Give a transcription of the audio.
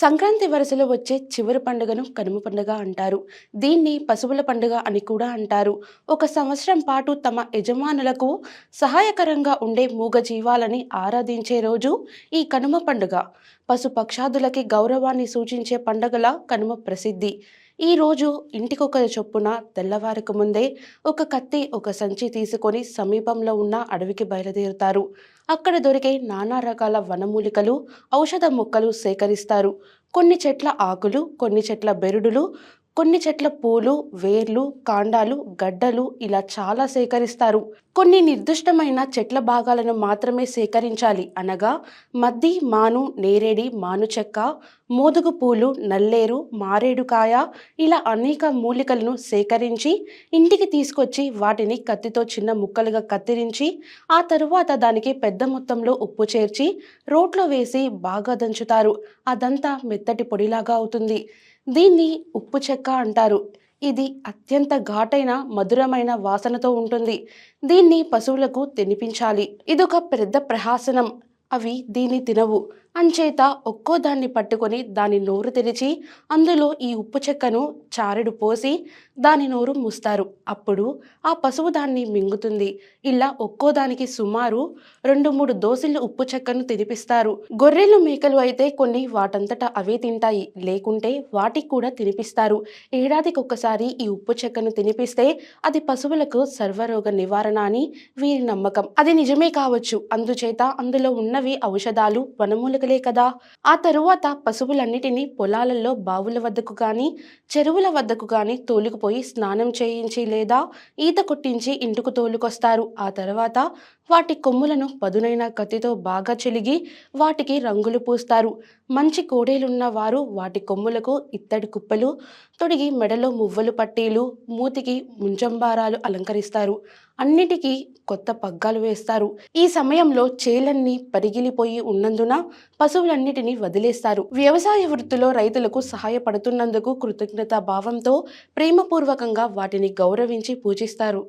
సంక్రాంతి వరుసలో వచ్చే చివరి పండుగను కనుమ పండుగ అంటారు. దీన్ని పశువుల పండుగ అని కూడా అంటారు. ఒక సంవత్సరం పాటు తమ యజమానులకు సహాయకరంగా ఉండే మూగ జీవాలని ఆరాధించే రోజు ఈ కనుమ పండుగ. పశుపక్షాదులకి గౌరవాన్ని సూచించే పండుగల కనుమ ప్రసిద్ధి. ఈరోజు ఇంటికొకరి చొప్పున తెల్లవారకు ముందే ఒక కత్తి ఒక సంచి తీసుకొని సమీపంలో ఉన్న అడవికి బయలుదేరుతారు. అక్కడ దొరికే నానా రకాల వనమూలికలు ఔషధ మొక్కలు సేకరిస్తారు. కొన్ని చెట్ల ఆకులు కొన్ని చెట్ల బెరుడులు కొన్ని చెట్ల పూలు వేర్లు కాండాలు గడ్డలు ఇలా చాలా సేకరిస్తారు. కొన్ని నిర్దిష్టమైన చెట్ల భాగాలను మాత్రమే సేకరించాలి అనగా మద్ది మాను నేరేడి మాను చెక్క మోదుగు పూలు నల్లేరు మారేడుకాయ ఇలా అనేక మూలికలను సేకరించి ఇంటికి తీసుకొచ్చి వాటిని కత్తితో చిన్న ముక్కలుగా కత్తిరించి ఆ తరువాత దానికి పెద్ద మొత్తంలో ఉప్పు చేర్చి రోట్లో వేసి బాగా దంచుతారు. అదంతా మెత్తటి పొడిలాగా అవుతుంది. దీన్ని ఉప్పు చెక్క అంటారు. ఇది అత్యంత ఘాటైన మధురమైన వాసనతో ఉంటుంది. దీన్ని పశువులకు తినిపించాలి. ఇదొక పెద్ద ప్రహాసనం. అవి దీన్ని తినవు. అంచేత ఒక్కో దాన్ని పట్టుకొని దాని నోరు తెరిచి అందులో ఈ ఉప్పు చెక్కను చారెడు పోసి దాని నోరు మూస్తారు. అప్పుడు ఆ పశువు దాన్ని మింగుతుంది. ఇలా ఒక్కో దానికి సుమారు రెండు మూడు దోసిళ్ళు ఉప్పు చెక్కను తినిపిస్తారు. గొర్రెలు మేకలు అయితే కొన్ని వాటంతట అవే తింటాయి. లేకుంటే వాటికి కూడా తినిపిస్తారు. ఏడాదికి ఒక్కసారి ఈ ఉప్పు చెక్కను తినిపిస్తే అది పశువులకు సర్వరోగ నివారణ అని వీరి నమ్మకం. అది నిజమే కావచ్చు. అందుచేత అందులో ఉన్నవి ఔషధాలు వనమూలికలే కదా. ఆ తరువాత పశువులన్నిటినీ పొలాలలో బావుల వద్దకు గాని చెరువుల వద్దకు గాని తోలుకుపోయి స్నానం చేయించి లేదా ఈత కొట్టించి ఇంటికి తోలుకొస్తారు. ఆ తర్వాత వాటి కొమ్ములను పదునైన కత్తితో బాగా చెలిగి వాటికి రంగులు పూస్తారు. మంచి కోడేలున్న వారు వాటి కొమ్ములకు ఇత్తడి కుప్పలు తొడిగి మెడలో మువ్వలు పట్టీలు మూతికి ముంజంబారాలు అలంకరిస్తారు. అన్నిటికీ కొత్త పగ్గాలు వేస్తారు. ఈ సమయంలో చేలన్నీ పరిగిలిపోయి ఉన్నందున పశువులన్నిటినీ వదిలేస్తారు. వ్యవసాయ వృత్తిలో రైతులకు సహాయపడుతున్నందుకు కృతజ్ఞతా భావంతో ప్రేమపూర్వకంగా వాటిని గౌరవించి పూజిస్తారు.